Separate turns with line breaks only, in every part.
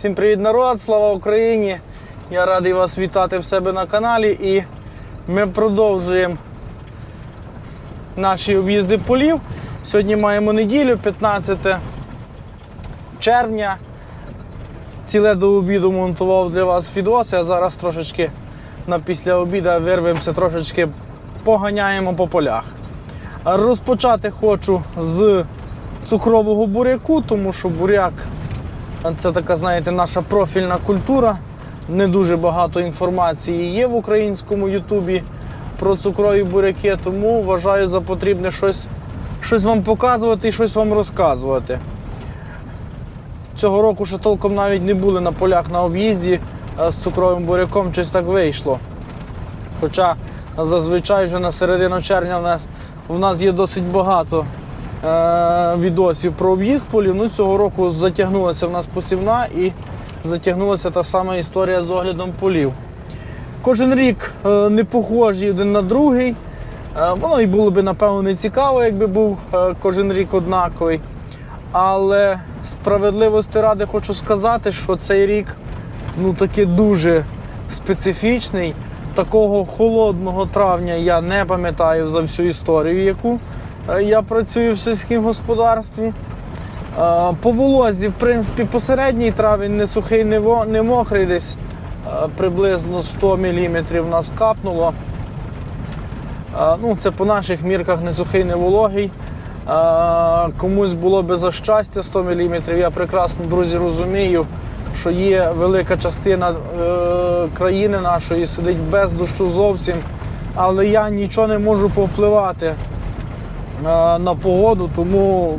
Всім привіт, народ! Слава Україні! Я радий вас вітати в себе на каналі і ми продовжуємо наші об'їзди полів. Сьогодні маємо неділю, 15 червня. Ціле до обіду монтував для вас відоси, а зараз трошечки на після обіду вирвемося, трошечки поганяємо по полях. Розпочати хочу з цукрового буряку, тому що буряк це така, знаєте, наша профільна культура. Не дуже багато інформації є в українському Ютубі про цукрові буряки, тому вважаю за потрібне щось, щось вам показувати і щось вам розказувати. Цього року ще толком навіть не були на полях на об'їзді з цукровим буряком, щось так вийшло. Хоча зазвичай вже на середину червня в нас, в нас є досить багато е, відосів про об'їзд полів. Ну, цього року затягнулася в нас посівна і затягнулася та сама історія з оглядом полів. Кожен рік е, не похожий один на другий. Е, воно і було б, напевно, не цікаво, якби був е, кожен рік однаковий. Але справедливості ради хочу сказати, що цей рік ну, таки дуже специфічний. Такого холодного травня я не пам'ятаю за всю історію, яку е, я працюю в сільському господарстві. Е, По волозі, в принципі, посередній травень не сухий, не мокрий, десь е, приблизно 100 мм нас капнуло. Е, Ну, це по наших мірках не сухий, не вологий. Е, Комусь було би за щастя 100 мм. Я прекрасно, друзі, розумію, що є велика частина е, країни нашої, сидить без дощу зовсім. Але я нічого не можу повпливати е, на погоду, тому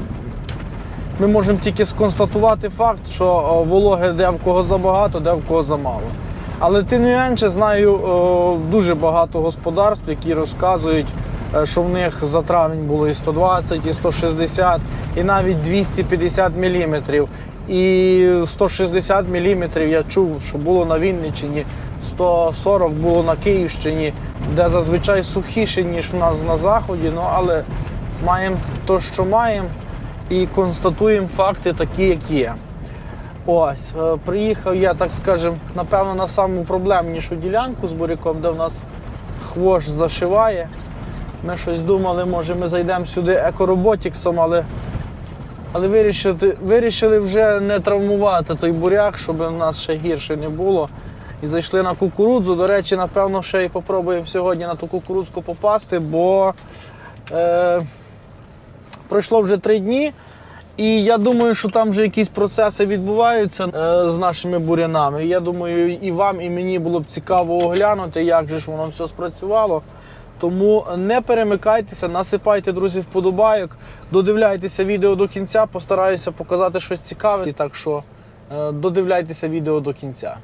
ми можемо тільки сконстатувати факт, що е, вологи де в кого забагато, де в кого замало. Але тим не менше знаю е, дуже багато господарств, які розказують, е, що в них за травень було і 120, і 160, і навіть 250 мм. І 160 мм я чув, що було на Вінниччині, 140 було на Київщині, де зазвичай сухіше, ніж в нас на заході. Ну але маємо то, що маємо, і констатуємо факти такі, як є. Ось, е, приїхав я, так скажем, напевно, на саму проблемнішу ділянку з буряком, де в нас хвощ зашиває. Ми щось думали, може ми зайдемо сюди екороботіксом, але, але вирішили, вирішили вже не травмувати той буряк, щоб в нас ще гірше не було. І зайшли на кукурудзу. До речі, напевно, ще й попробуємо сьогодні на ту кукурудзку попасти, бо е, пройшло вже три дні. І я думаю, що там вже якісь процеси відбуваються е, з нашими бурянами. Я думаю, і вам, і мені було б цікаво оглянути, як же ж воно все спрацювало. Тому не перемикайтеся, насипайте, друзі, вподобайок, додивляйтеся відео до кінця, постараюся показати щось цікаве. Так що е, додивляйтеся відео до кінця.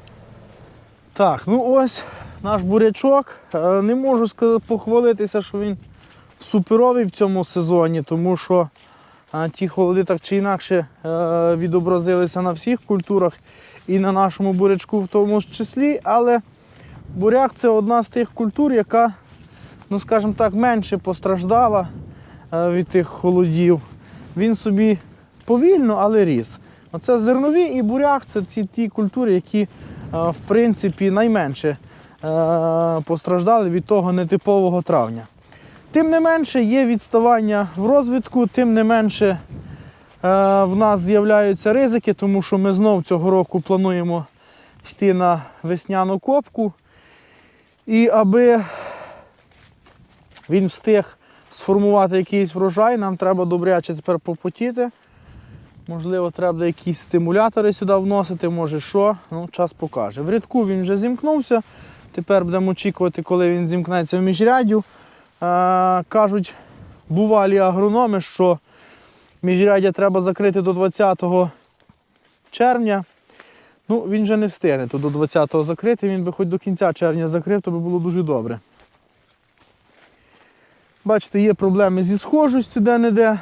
Так, ну ось наш бурячок. Е, Не можу похвалитися, що він суперовий в цьому сезоні, тому що ті холоди так чи інакше е, відобразилися на всіх культурах і на нашому бурячку в тому ж числі. Але буряк це одна з тих культур, яка, ну скажімо так, менше постраждала е, від тих холодів. Він собі повільно, але ріс. Оце зернові і буряк це ці ті культури, які е, в принципі найменше постраждали від того нетипового травня. Тим не менше, є відставання в розвитку, тим не менше е, в нас з'являються ризики, тому що ми знов цього року плануємо йти на весняну копку. І аби він встиг сформувати якийсь врожай, нам треба добряче тепер попотіти. Можливо, треба якісь стимулятори сюди вносити, може що, ну, час покаже. В рядку він вже зімкнувся. Тепер будемо очікувати, коли він зімкнеться в міжряддю. Е, кажуть, бувалі агрономи, що міжряддя треба закрити до 20 червня. Ну, він вже не встигне то до 20-го закрити, він би хоч до кінця червня закрив, то би було дуже добре. Бачите, є проблеми зі схожістю де-не-де.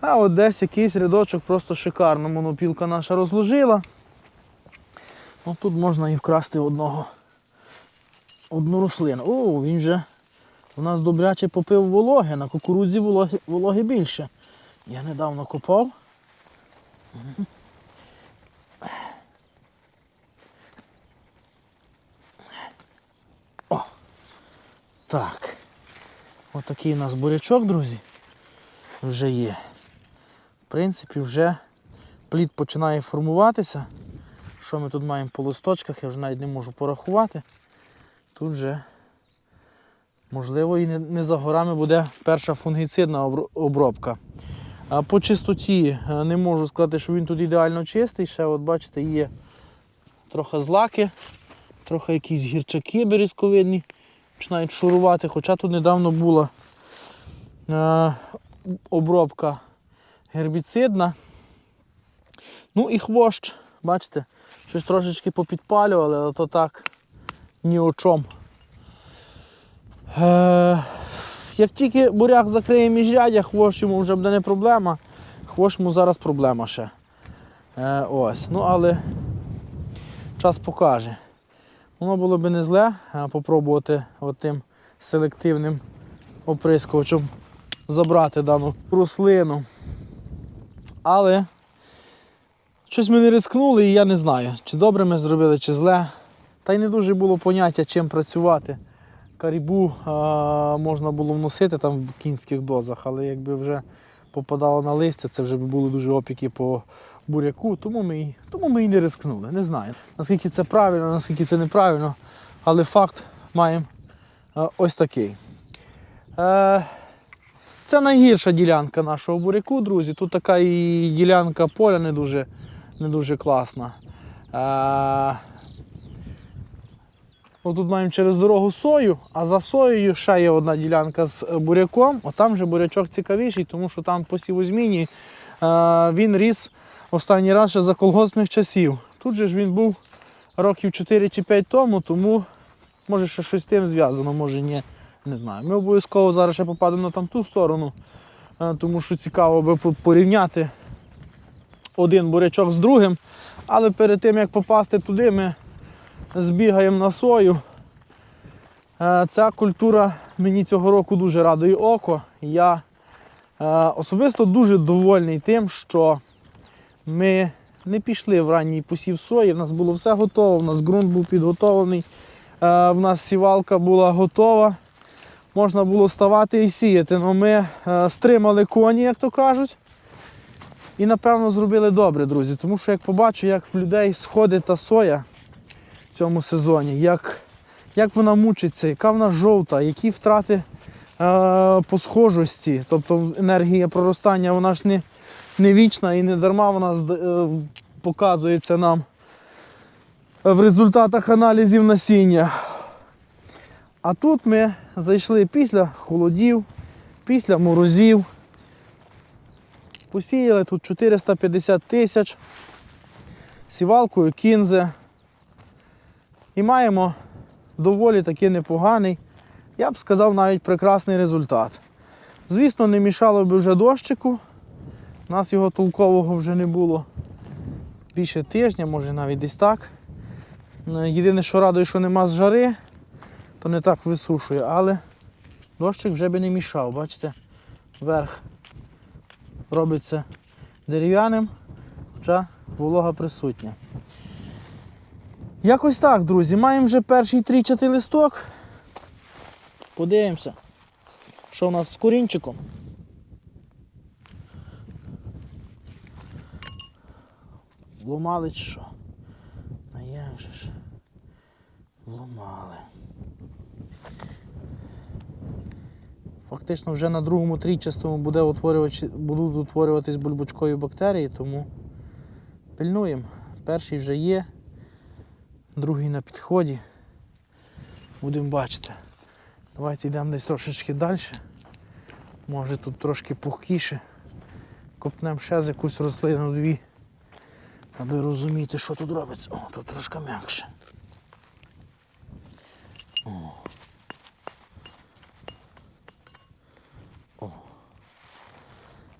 А от десь якийсь рядочок просто шикарно монопілка наша розложила. Ну, тут можна і вкрасти одного, одну рослину. О, він вже у нас добряче попив вологи, на кукурудзі вологи, вологи більше. Я недавно купав. О! Так. Отакий у нас бурячок, друзі, вже є. В принципі, вже плід починає формуватися. Що ми тут маємо по листочках, я вже навіть не можу порахувати. Тут вже можливо, і не, за горами буде перша фунгіцидна обробка. По чистоті е, не можу сказати, що він тут ідеально чистий. Ще, от бачите, є трохи злаки, трохи якісь гірчаки березковидні, починають шурувати. Хоча тут недавно була е, обробка гербіцидна. Ну і хвощ, бачите, щось трошечки попідпалювали, але то так ні о чому. Е, як тільки буряк закриє міжрядя, хвощ йому вже буде не проблема. Хвощ йому зараз проблема ще. Е, ось. Ну але час покаже. Воно було би не зле е, попробувати тим селективним оприскувачем забрати дану рослину. Але щось ми не рискнули і я не знаю, чи добре ми зробили, чи зле. Та й не дуже було поняття, чим працювати. Карібу а, можна було вносити там в кінських дозах, але якби вже попадало на листя, це вже були дуже опіки по буряку, тому ми, й- тому ми і не рискнули. Не знаю, наскільки це правильно, наскільки це неправильно, але факт маємо а, ось такий. Е, це найгірша ділянка нашого буряку, друзі. Тут така і ділянка поля не дуже, не дуже класна. Е, Отут маємо через дорогу сою, а за соєю ще є одна ділянка з е, буряком. Отам же бурячок цікавіший, тому що там по сівозміні е, він ріс останній раз ще за колгоспних часів. Тут же ж він був років 4 чи 5 тому, тому може ще щось з тим зв'язано, може ні. Не знаю. Ми обов'язково зараз ще попадемо на там ту сторону, е, тому що цікаво би порівняти один бурячок з другим. Але перед тим як попасти туди, ми збігаємо на сою. Е, Ця культура мені цього року дуже радує око. Я е, особисто дуже довольний тим, що ми не пішли в ранній посів сої. В нас було все готово, в нас ґрунт був підготовлений, е, в нас сівалка була готова. Можна було ставати і сіяти. але ми стримали коні, як то кажуть. І напевно зробили добре, друзі. Тому що як побачу, як в людей сходить та соя цьому сезоні, як, як вона мучиться, яка вона жовта, які втрати е, по схожості, тобто енергія проростання, вона ж не, не вічна і не дарма вона е, показується нам в результатах аналізів насіння. А тут ми зайшли після холодів, після морозів. Посіяли тут 450 тисяч сівалкою кінзе. І маємо доволі таки непоганий, я б сказав, навіть прекрасний результат. Звісно, не мішало би вже дощику. У нас його толкового вже не було більше тижня, може навіть десь так. Е, Єдине, що радує, що нема з жари, то не так висушує, але дощик вже би не мішав, бачите, верх робиться дерев'яним, хоча волога присутня. Якось так, друзі. Маємо вже перший трічатий листок. Подивимося, що у нас з корінчиком. Вломали чи що? А як же ж? Вломали. Фактично вже на другому трічастому буде утворювач- будуть утворюватись бульбочкові бактерії, тому пильнуємо. Перший вже є, другий на підході. Будемо бачити. Давайте йдемо десь трошечки далі. Може тут трошки пухкіше. Копнемо ще з якусь рослину дві. Аби розуміти, що тут робиться. О, тут трошки м'якше. О. О.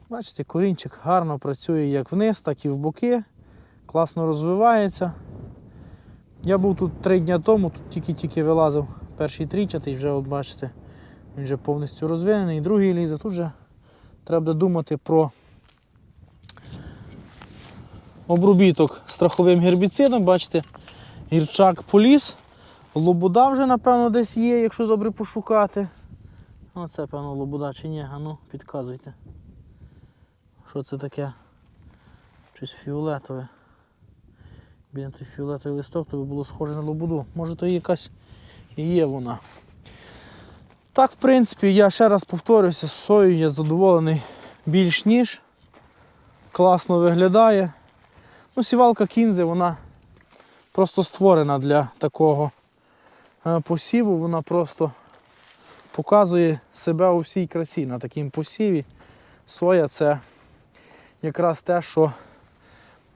Бачите, корінчик гарно працює як вниз, так і в боки. Класно розвивається. Я був тут три дні тому, тут тільки-тільки вилазив перший трічатий, вже от бачите, він вже повністю розвинений, другий лізе. Тут вже треба думати про обробіток страховим гербіцидом. Бачите, гірчак поліз, Лобуда вже, напевно, десь є, якщо добре пошукати. Оце, певно, лобуда чи ні. А ну, підказуйте. Що це таке? Щось фіолетове. Той фіолетовий листок, то було схоже на лобуду. Може то якась і є вона. Так, в принципі, я ще раз повторюся, з сою я задоволений більш ніж. Класно виглядає. Ну, сівалка кінзи, вона просто створена для такого е, посіву. Вона просто показує себе у всій красі на такому посіві. Соя це якраз те, що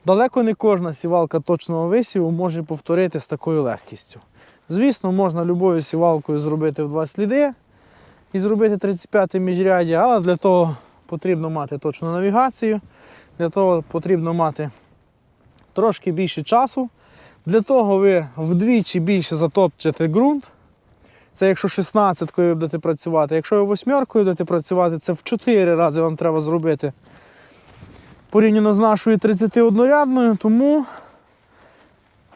далеко не кожна сівалка точного висіву може повторити з такою легкістю. Звісно, можна любою сівалкою зробити в два сліди і зробити 35 міжряддя, але для того потрібно мати точну навігацію, для того потрібно мати трошки більше часу. Для того ви вдвічі більше затопчете ґрунт. Це якщо 16-кою будете працювати. Якщо ви 8-кою будете працювати, це в 4 рази вам треба зробити порівняно з нашою 31-рядною. Тому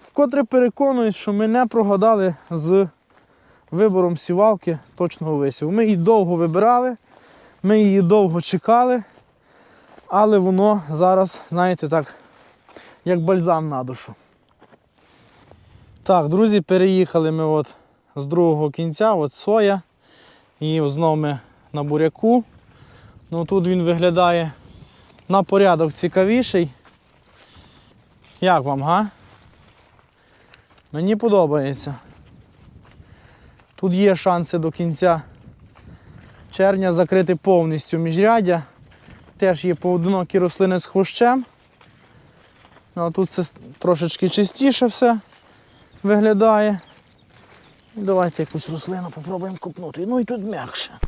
вкотре переконуюсь, що ми не прогадали з вибором сівалки точного висіву. Ми її довго вибирали, ми її довго чекали, але воно зараз, знаєте, так, як бальзам на душу. Так, друзі, переїхали ми от з другого кінця, от соя. І знову ми на буряку. Ну тут він виглядає на порядок цікавіший. Як вам, га? Мені подобається. Тут є шанси до кінця червня закрити повністю міжряддя. Теж є поодинокі рослини з хвощем. Ну, А тут це трошечки чистіше все виглядає. Давайте якусь рослину попробуємо копнути. Ну і тут м'якше.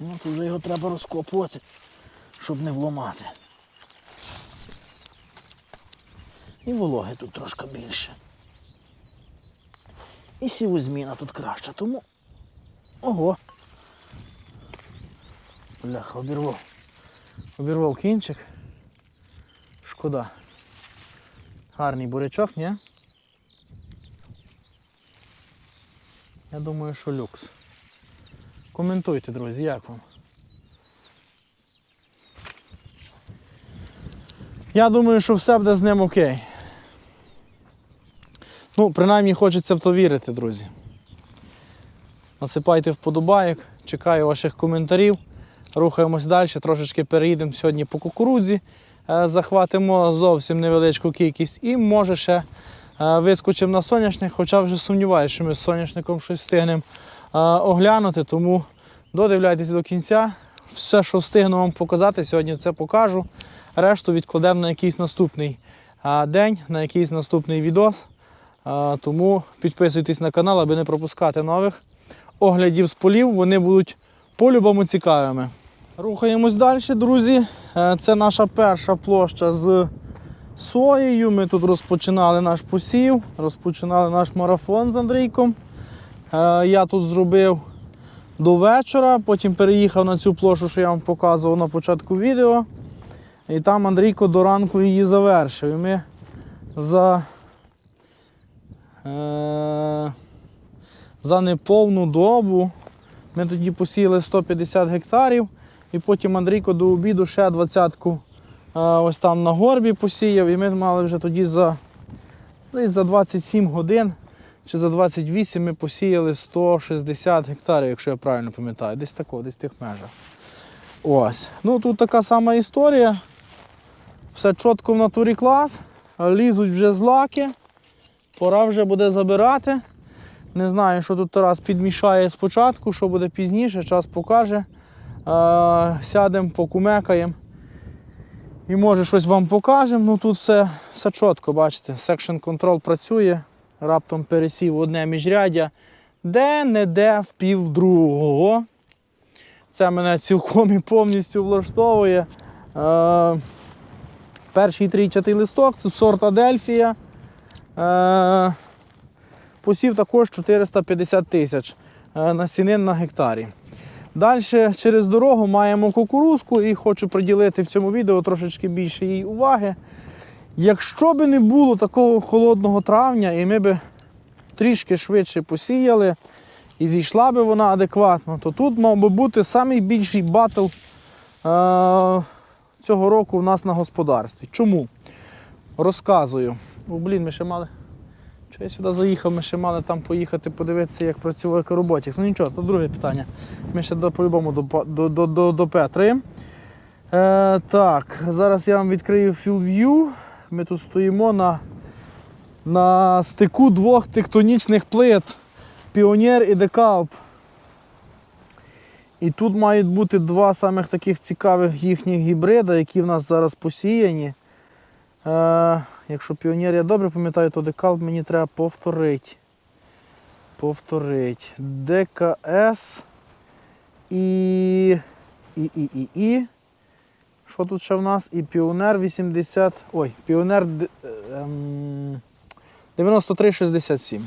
Ну, тут вже його треба розкопувати, щоб не вломати. І вологи тут трошки більше. І сівозміна тут краща, тому. Ого. Бляха, обірвав. Обірвав кінчик. Шкода. Гарний бурячок, ні? Я думаю, що люкс. Коментуйте, друзі, як вам. Я думаю, що все буде з ним окей. Ну, принаймні хочеться в то вірити, друзі. Насипайте вподобайок, чекаю ваших коментарів. Рухаємось далі, трошечки переїдемо сьогодні по кукурудзі, е, захватимо зовсім невеличку кількість і може ще е, вискочимо на соняшник, хоча вже сумніваюся, що ми з соняшником щось встигнемо оглянути, тому додивляйтесь до кінця. Все, що встигну вам показати, сьогодні це покажу. Решту відкладемо на якийсь наступний день, на якийсь наступний відос. Тому підписуйтесь на канал, аби не пропускати нових оглядів з полів. Вони будуть по-любому цікавими. Рухаємось далі, друзі. Е, Це наша перша площа з соєю. Ми тут розпочинали наш посів, розпочинали наш марафон з Андрійком. Е, Я тут зробив до вечора, потім переїхав на цю площу, що я вам показував на початку відео. І там Андрійко до ранку її завершив. І ми за, е, за неповну добу ми тоді посіяли 150 гектарів, і потім Андрійко до обіду ще двадцятку е, ось там на горбі посіяв, і ми мали вже тоді за, десь за 27 годин чи за 28 ми посіяли 160 гектарів, якщо я правильно пам'ятаю, десь тако, десь в тих межах. Ось. Ну тут така сама історія. Все чітко в натурі клас, лізуть вже злаки, пора вже буде забирати. Не знаю, що тут Тарас підмішає спочатку, що буде пізніше, час покаже. Сядемо, покумекаємо. І може щось вам покажемо. Ну тут все, все чітко, бачите, Section Control працює, раптом пересів одне міжряддя, де-не-де в пів другого. Це мене цілком і повністю влаштовує. Е, перший трійчатий листок, це сорт Адельфія. Е, Посів також 450 тисяч е, насінин на гектарі. Далі через дорогу маємо кукурузку і хочу приділити в цьому відео трошечки більше їй уваги. Якщо би не було такого холодного травня, і ми би трішки швидше посіяли, і зійшла би вона адекватно, то тут мав би бути найбільший батл е- цього року у нас на господарстві. Чому? Розказую. О, блін, ми ще мали. Що я сюди заїхав, ми ще мали там поїхати подивитися, як працює екороботікс. Ну нічого, то друге питання. Ми ще до, по-любому до, до, до, до, до Петри. Е, так, зараз я вам відкрию FieldView. Ми тут стоїмо на, на стику двох тектонічних плит Піонер і Декалп. І тут мають бути два самих таких цікавих їхніх гібрида, які в нас зараз посіяні. Е, якщо піонер я добре пам'ятаю, то декалп мені треба повторити. Повторити. ДКС і. І, і, і, і. Що тут ще в нас? І Піонер 80. Ой, Піонер ем, 9367.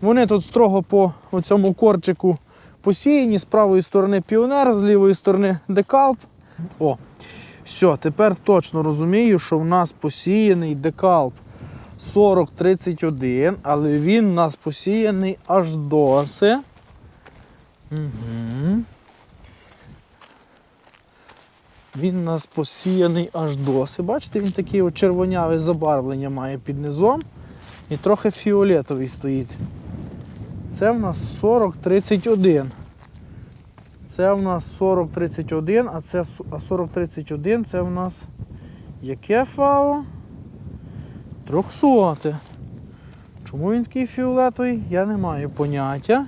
Вони тут строго по цьому корчику посіяні. З правої сторони піонер, з лівої сторони декалп. О, все, тепер точно розумію, що в нас посіяний декалп 4031, але він у нас посіяний аж доси. Угу. Він у нас посіяний аж доси. Бачите, він такий от червоняве забарвлення має під низом і трохи фіолетовий стоїть. Це в нас 4031. Це в нас 4031, а це а 4031 це в нас яке фао? Трьохсоте. Чому він такий фіолетовий? Я не маю поняття.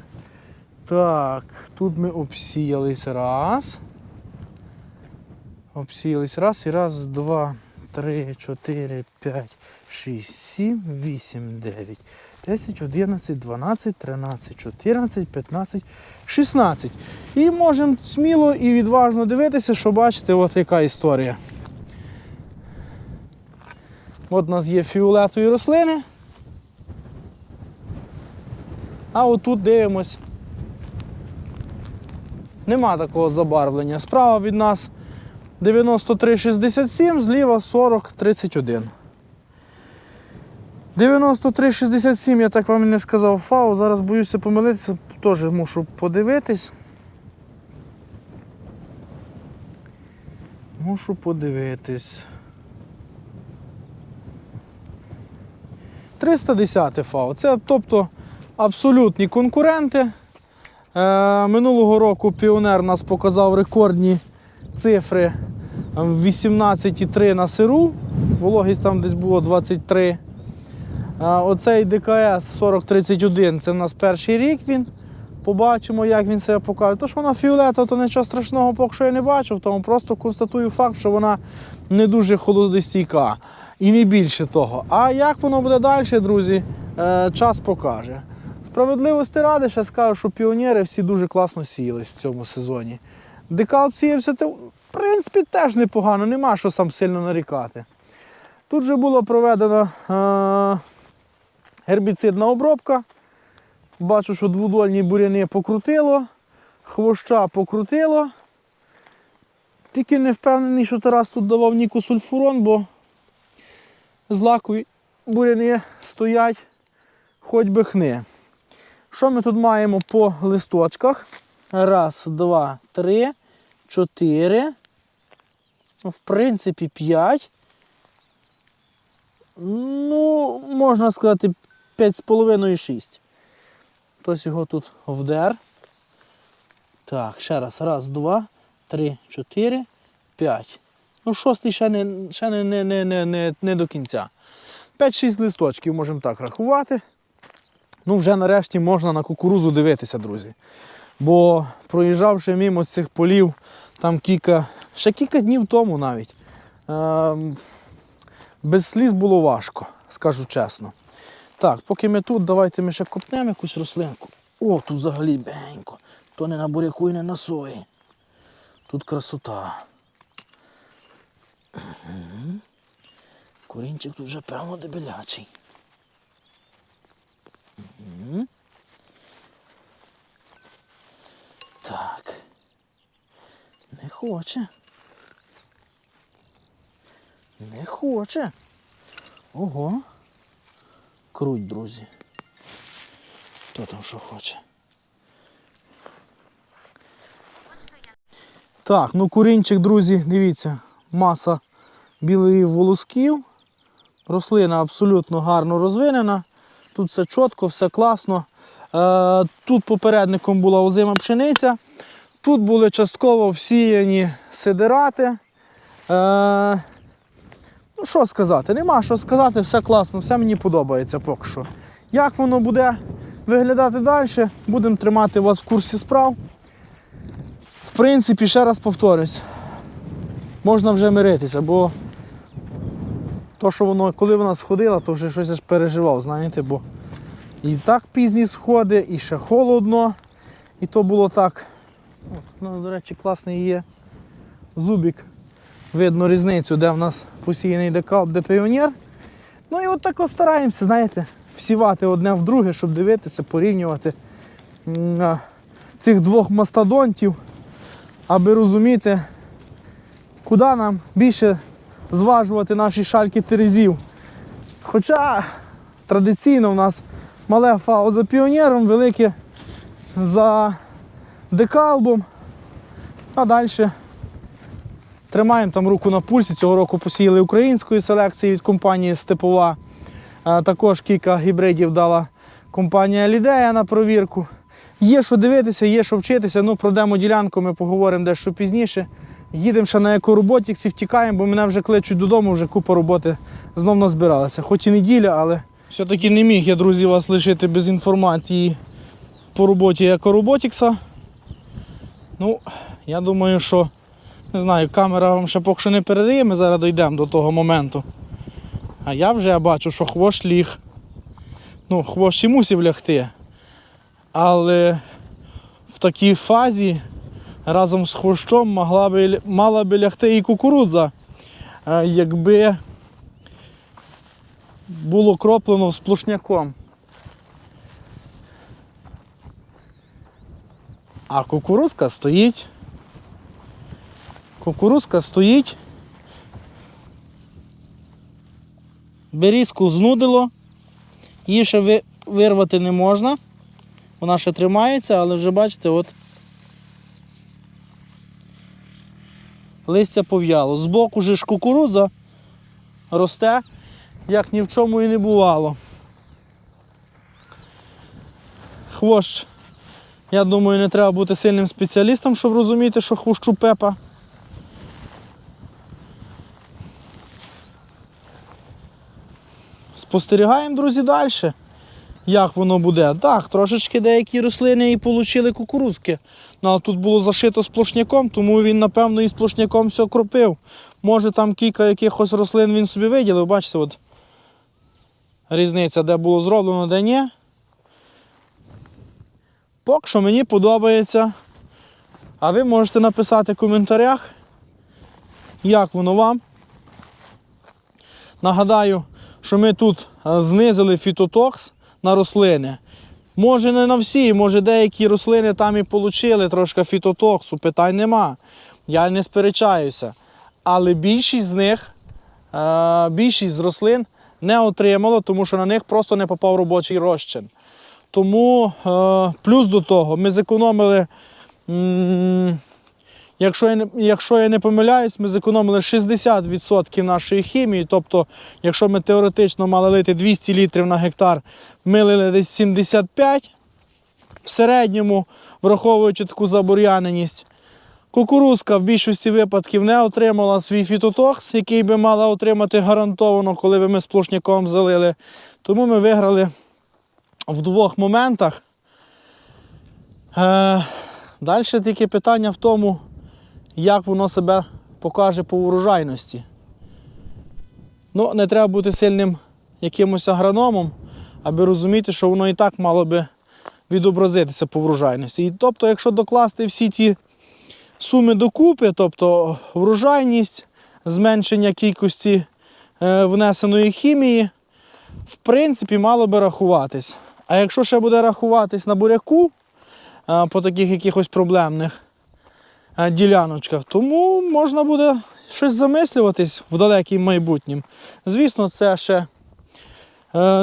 Так, тут ми обсіялись раз. Обсіялись раз і раз, два, три, чотири, п'ять, шість, сім, вісім, дев'ять, десять, одинадцять, дванадцять, тринадцять, чотирнадцять, п'ятнадцять, шістнадцять. І можемо сміло і відважно дивитися, що бачите, от яка історія. От у нас є фіолетові рослини. А отут дивимось. Нема такого забарвлення. Справа від нас 93,67, зліва 40,31. 93,67, я так вам і не сказав фау. Зараз боюся помилитися, теж мушу подивитись. Мушу подивитись. 310 фау. Це тобто абсолютні конкуренти. Е, минулого року Піонер нас показав рекордні цифри в 18,3 на сиру. Вологість там десь було 23. Оцей ДКС 4031 це в нас перший рік він. Побачимо, як він себе покаже. Що вона фіолетова, то нічого страшного, поки що я не бачив, тому просто констатую факт, що вона не дуже холодостійка. І не більше того. А як воно буде далі, друзі, е, час покаже. Справедливості ради, ще скажу, що піонери всі дуже класно сіялись в цьому сезоні. Декалп сіявся, те, в принципі, теж непогано, нема що сам сильно нарікати. Тут же була проведена е, гербіцидна обробка. Бачу, що двудольні буряни покрутило, хвоща покрутило. Тільки не впевнений, що Тарас тут давав нікосульфурон, бо злакові буряни стоять, хоч би хни. Що ми тут маємо по листочках? Раз, два, три, чотири. Ну, в принципі, п'ять. Ну, можна сказати, п'ять з половиною шість. Хтось його тут вдер. Так, ще раз. Раз, два, три, чотири, п'ять. Ну, шостий ще не, ще не, не, не, не, не, до кінця. 5-6 листочків можемо так рахувати. Ну, вже нарешті можна на кукурузу дивитися, друзі. Бо проїжджавши мимо цих полів, там кілька, ще кілька днів тому навіть. Ем, без сліз було важко, скажу чесно. Так, поки ми тут, давайте ми ще копнемо якусь рослинку. О, тут взагалі бенько. То не на буряку і не на сої. Тут красота. Корінчик тут вже певно дебелячий. Так. Не хоче. Не хоче. Ого. Круть, друзі. Хто там що хоче? Так, ну курінчик, друзі, дивіться, маса білих волосків. Рослина абсолютно гарно розвинена. Тут все чітко, все класно. Е, тут попередником була озима пшениця. Тут були частково всіяні сидирати. Е, ну, що сказати? Нема що сказати, все класно, все мені подобається поки що. Як воно буде виглядати далі, будемо тримати вас в курсі справ. В принципі, ще раз повторюсь, можна вже миритися, бо то, що воно, коли вона сходила, то вже щось аж переживав, знаєте, бо і так пізні сходи, і ще холодно. І то було так. Ну, до речі, класний є зубик. Видно різницю, де в нас посіяний декалб, де піонер. Ну і от так от стараємося, знаєте, всівати одне в друге, щоб дивитися, порівнювати цих двох мастодонтів, аби розуміти, куди нам більше зважувати наші шальки терезів. Хоча традиційно в нас мале фао за піонером, велике за декалбом, а далі тримаємо там руку на пульсі. Цього року посіяли української селекції від компанії Степова. Також кілька гібридів дала компанія Лідея на провірку. Є що дивитися, є що вчитися. Ну, про демо-ділянку ми поговоримо дещо пізніше. Їдемо ще на екороботіксі, втікаємо, бо мене вже кличуть додому, вже купа роботи знов назбиралася. Хоч і неділя, але все-таки не міг я, друзі, вас лишити без інформації по роботі екороботікса. Ну, я думаю, що не знаю, камера вам ще поки що не передає, ми зараз дійдемо до того моменту. А я вже бачу, що хвощ ліг. Ну, хвощ і мусив лягти. Але в такій фазі разом з хвощом могла би, мала би лягти і кукурудза, е, якби було кроплено сплошняком. А кукурузка стоїть. Кукурузка стоїть. Берізку знудило. Її ще вирвати не можна. Вона ще тримається, але вже бачите, от листя пов'яло. Збоку же ж кукурудза росте, як ні в чому і не бувало. Хвощ, я думаю, не треба бути сильним спеціалістом, щоб розуміти, що хвощу пепа. Спостерігаємо, друзі, далі. Як воно буде? Так, трошечки деякі рослини і отримали кукурузки. Ну, але тут було зашито сплошняком, тому він, напевно, і сплошняком все кропив. Може там кілька якихось рослин він собі виділив, бачите, от різниця, де було зроблено, де ні. Поки що мені подобається. А ви можете написати в коментарях, як воно вам. Нагадаю, що ми тут е, знизили фітотокс на рослини. Може не на всі, може деякі рослини там і отримали трошки фітотоксу, питань нема. Я не сперечаюся. Але більшість з них, е, більшість з рослин не отримало, тому що на них просто не попав робочий розчин. Тому е, плюс до того ми зекономили. Якщо я, не, якщо я не помиляюсь, ми зекономили 60% нашої хімії. Тобто, якщо ми теоретично мали лити 200 літрів на гектар, ми лили десь 75 в середньому, враховуючи таку забур'яненість. Кукурузка в більшості випадків не отримала свій фітотокс, який би мала отримати гарантовано, коли би ми сплошняком залили. Тому ми виграли в двох моментах. Е, Далі тільки питання в тому, як воно себе покаже по урожайності. Ну, не треба бути сильним якимось агрономом, аби розуміти, що воно і так мало би відобразитися по врожайності. І тобто, якщо докласти всі ті суми докупи, тобто врожайність, зменшення кількості е, внесеної хімії, в принципі, мало би рахуватись. А якщо ще буде рахуватись на буряку е, по таких якихось проблемних е, діляночках, тому можна буде щось замислюватись в далекім майбутнім. Звісно, це ще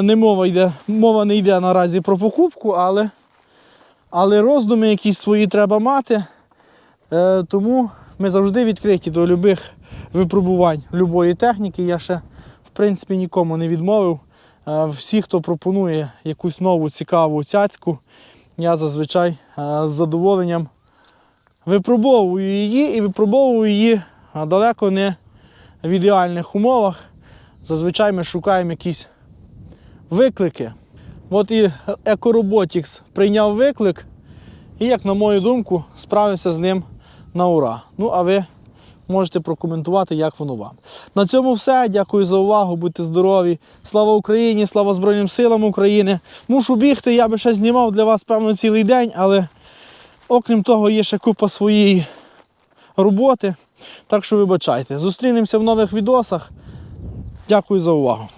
не мова йде, мова не йде наразі про покупку, але, але роздуми якісь свої треба мати. Е, тому ми завжди відкриті до любих випробувань любої техніки. Я ще в принципі нікому не відмовив. Е, Всі, хто пропонує якусь нову цікаву цяцьку, я зазвичай е, з задоволенням випробовую її і випробовую її далеко не в ідеальних умовах. Зазвичай ми шукаємо якісь виклики. От і Екороботікс прийняв виклик і, як на мою думку, справився з ним на ура. Ну, а ви можете прокоментувати, як воно вам. На цьому все. Дякую за увагу. Будьте здорові. Слава Україні, слава Збройним силам України. Мушу бігти, я би ще знімав для вас, певно, цілий день, але окрім того, є ще купа своєї роботи. Так що вибачайте. Зустрінемося в нових відосах. Дякую за увагу.